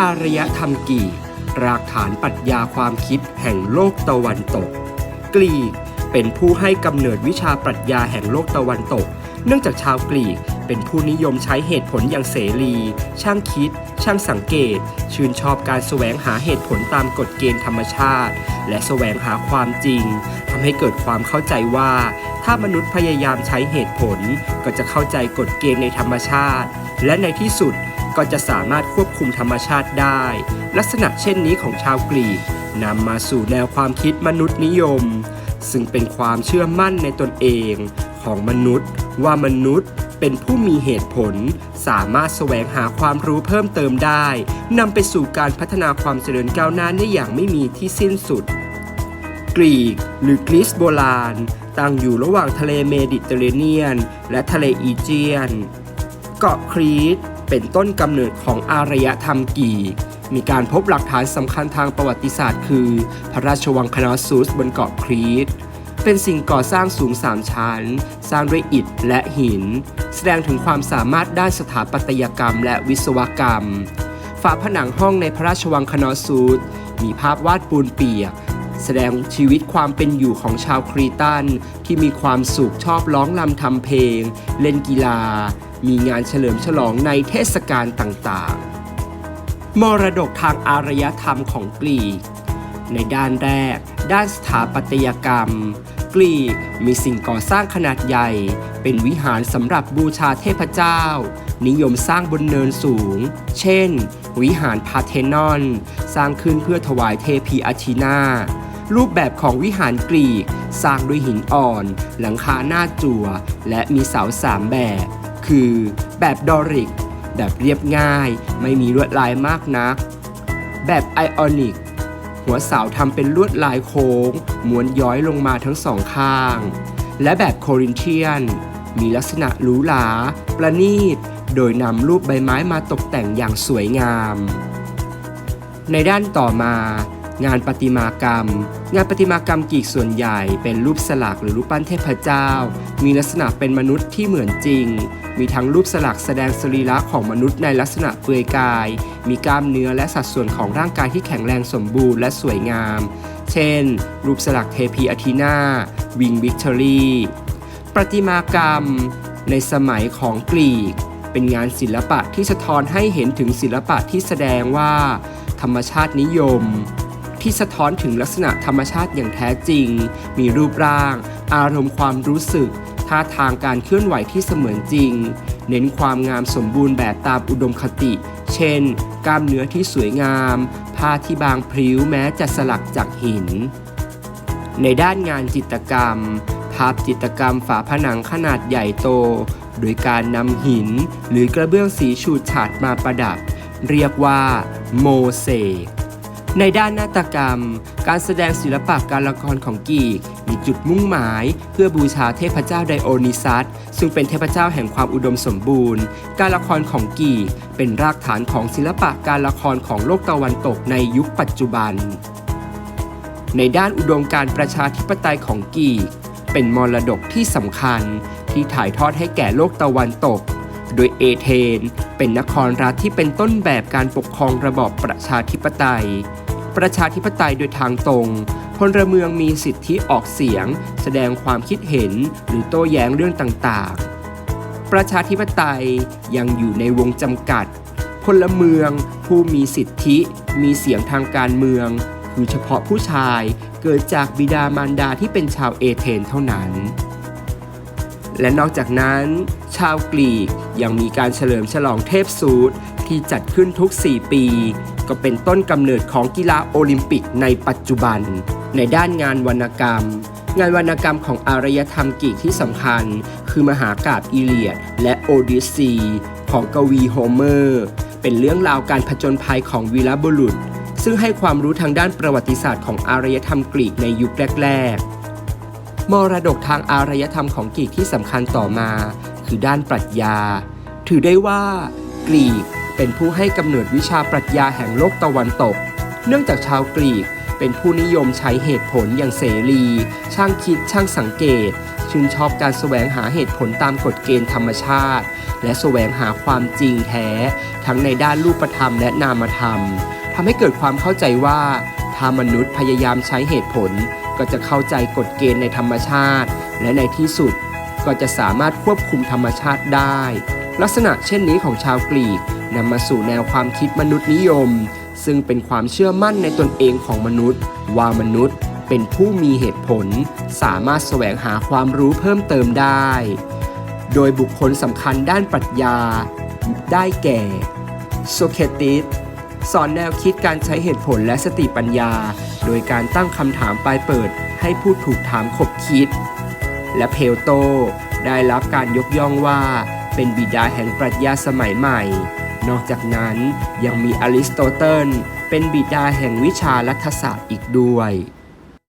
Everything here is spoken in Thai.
อารยธรรมกีรากฐานปรัชญาความคิดแห่งโลกตะวันตก กรีกเป็นผู้ให้กำเนิดวิชาปรัชญาแห่งโลกตะวันตก เนื่องจากชาวกรีกเป็นผู้นิยมใช้เหตุผลอย่างเสรี ช่างคิด ช่างสังเกต ชื่นชอบการแสวงหาเหตุผลตามกฎเกณฑ์ธรรมชาติ และแสวงหาความจริงทำให้เกิดความเข้าใจว่า ถ้ามนุษย์พยายามใช้เหตุผล ก็จะเข้าใจกฎเกณฑ์ในธรรมชาติ และในที่สุด ก็จะสามารถควบคุมธรรมชาติได้ ลักษณะเช่นนี้ของชาวกรีกนำมาสู่แนวความคิดมนุษย์นิยม ซึ่งเป็นความเชื่อมั่นในตนเองของมนุษย์ ว่ามนุษย์เป็นผู้มีเหตุผล สามารถแสวงหาความรู้เพิ่มเติมได้นำไปสู่การพัฒนาความเจริญก้าวหน้าได้อย่างไม่มีที่สิ้นสุด กรีก หรือกรีซโบราณตั้งอยู่ระหว่างทะเลเมดิเตอร์เรเนียน และทะเลอีเจียน เกาะครีต เป็นต้นกำเนิดของอารยธรรมกีมีการพบหลักฐานสำคัญทางประวัติศาสตร์คือ พระราชวังคานสซุสบนเกาะครีต เป็นสิ่งก่อสร้างสูง 3 ชั้น สร้างด้วยอิฐและหิน แสดงถึงความสามารถด้านสถาปัตยกรรมและวิศวกรรม ฝาผนังห้องในพระราชวังคานอสซูสมีภาพวาดปูนเปียก แสดงชีวิตความเป็นอยู่ของชาวครีตันที่มีความสุขชอบร้องรำทำเพลง เล่นกีฬา มีงานเฉลิมฉลองในเทศกาลต่างๆ มรดกทางอารยธรรมของกรีก ในด้านแรก ด้านสถาปัตยกรรม กรีกมีสิ่งก่อสร้างขนาดใหญ่ เป็นวิหารสำหรับบูชาเทพเจ้า นิยมสร้างบนเนินสูง เช่น วิหารพาเทนอน สร้างขึ้นเพื่อถวายเทพีอาทีนารูปแบบของวิหารกรีก สร้างด้วยหินอ่อน หลังคาหน้าจั่ว และมีเสาสามแบบ คือ แบบดอริก แบบเรียบง่าย ไม่มีลวดลายมากนัก แบบไอออนิก หัวเสาทำเป็นลวดลายโค้งม้วนย้อยลงมาทั้งสองข้าง และแบบโครินเทียน มีลักษณะหรูหราประณีต โดยนำรูปใบไม้มาตกแต่งอย่างสวยงาม ในด้านต่อมา งานประติมากรรม งานประติมากรรมกรีกส่วนใหญ่เป็นรูปสลักหรือรูปปั้นเทพเจ้า มีลักษณะเป็นมนุษย์ที่เหมือนจริง มีทั้งรูปสลักแสดงสรีระของมนุษย์ในลักษณะเปลือยกาย มีกล้ามเนื้อและสัดส่วนของร่างกายที่แข็งแรงสมบูรณ์และสวยงาม เช่น รูปสลักเทพีอาทีนาวิงวิกตอรีประติมากรรม ในสมัยของกรีก เป็นงานศิลปะที่สะท้อนให้เห็นถึงศิลปะที่แสดงว่า ธรรมชาตินิยม ที่สะท้อนถึงลักษณะธรรมชาติอย่างแท้จริง มีรูปร่าง อารมณ์ความรู้สึก ท่าทางการเคลื่อนไหวที่เสมือนจริง เน้นความงามสมบูรณ์แบบตามอุดมคติ เช่น กล้ามเนื้อที่สวยงาม ผ้าที่บางพริ้วแม้จะสลักจากหิน ในด้านงานจิตรกรรม ภาพจิตรกรรมฝาผนังขนาดใหญ่โต โดยการนำหิน หรือกระเบื้องสีฉูดฉาดมาประดับ เรียกว่า โมเสก ในด้านนาฏกรรม การแสดงศิลปะการละครของกีก มีจุดมุ่งหมาย เพื่อบูชาเทพเจ้าไดโอนิซัส ซึ่งเป็นเทพเจ้าแห่งความอุดมสมบูรณ์ การละครของกีก เป็นรากฐานของศิลปะการละครของโลกตะวันตกในยุคปัจจุบัน ในด้านอุดมการประชาธิปไตยของกีก เป็นมรดกที่สำคัญที่ถ่ายทอดให้แก่โลกตะวันตกโดยเอเธน เป็นนครรัฐที่เป็นต้นแบบการปกครองระบอบประชาธิปไตย ประชาธิปไตยโดยทางตรง พลเมืองมีสิทธิออกเสียง แสดงความคิดเห็นหรือโต้แย้งเรื่องต่างๆ ประชาธิปไตยยังอยู่ในวงจำกัด พลเมืองผู้มีสิทธิ มีเสียงทางการเมือง คือเฉพาะผู้ชายเกิดจากบิดามารดาที่เป็นชาวเอเธนเท่านั้นและนอกจากนั้น ชาวกรีกยังมีการเฉลิมฉลองเทพซูด ที่จัดขึ้นทุก 4 ปี ก็เป็นต้นกำเนิดของกีฬาโอลิมปิกในปัจจุบัน ในด้านงานวรรณกรรม งานวรรณกรรมของอารยธรรมกรีกที่สำคัญ คือมหากาบอีเลียด และโอดิสซีของกวีโฮเมอร์ เป็นเรื่องราวการผจญภัยของวีรบุรุษ ซึ่งให้ความรู้ทางด้านประวัติศาสตร์ของอารยธรรมกรีกในยุคแรก ๆ มรดกทางอารยธรรมของกรีกที่สำคัญต่อมา คือด้านปรัชญา ถือได้ว่ากรีก เป็นผู้ให้กำเนิดวิชาปรัชญาแห่งโลกตะวันตก เนื่องจากชาวกรีกเป็นผู้นิยมใช้เหตุผลอย่างเสรี ช่างคิดช่างสังเกต ชื่นชอบการแสวงหาเหตุผลตามกฎเกณฑ์ธรรมชาติ และแสวงหาความจริงแท้ ทั้งในด้านรูปธรรมและนามธรรมทำให้เกิดความเข้าใจว่า ถ้ามนุษย์พยายามใช้เหตุผล ก็จะเข้าใจกฎเกณฑ์ในธรรมชาติ และในที่สุดก็จะสามารถควบคุมธรรมชาติได้ ลักษณะเช่นนี้ของชาวกรีกนำมาสู่แนวความคิดมนุษย์นิยม ซึ่งเป็นความเชื่อมั่นในตนเองของมนุษย์ ว่ามนุษย์เป็นผู้มีเหตุผล สามารถแสวงหาความรู้เพิ่มเติมได้ โดยบุคคลสำคัญด้านปรัชญา ได้แก่โซเคติสสอนแนวคิดการใช้เหตุผลและสติปัญญา โดยการตั้งคำถามปลายเปิดให้ผู้ถูกถามขบคิด และเพลโต ได้รับการยกย่องว่า เป็นบิดาแห่งปรัชญาสมัยใหม่ นอกจากนั้นยังมีอริสโตเติลเป็นบิดาแห่งวิชารัฐศาสตร์อีกด้วย